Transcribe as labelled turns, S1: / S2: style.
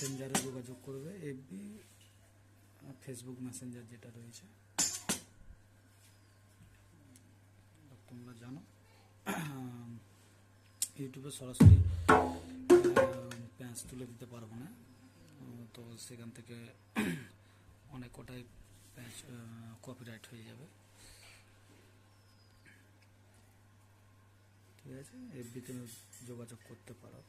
S1: মেসেঞ্জারে যোগাযোগ করবে এফবি ফেসবুক মেসেঞ্জার যেটা রয়েছে। তোমরা জানো। ইউটিউবে সরাসরি প্যাঁচ তুলে দিতে পারব না। তো সেখান থেকে অনেক কটাই প্যাঁচ কপিরাইট হয়ে যাবে। ঠিক আছে? এফবিতে যোগাযোগ করতে পারো।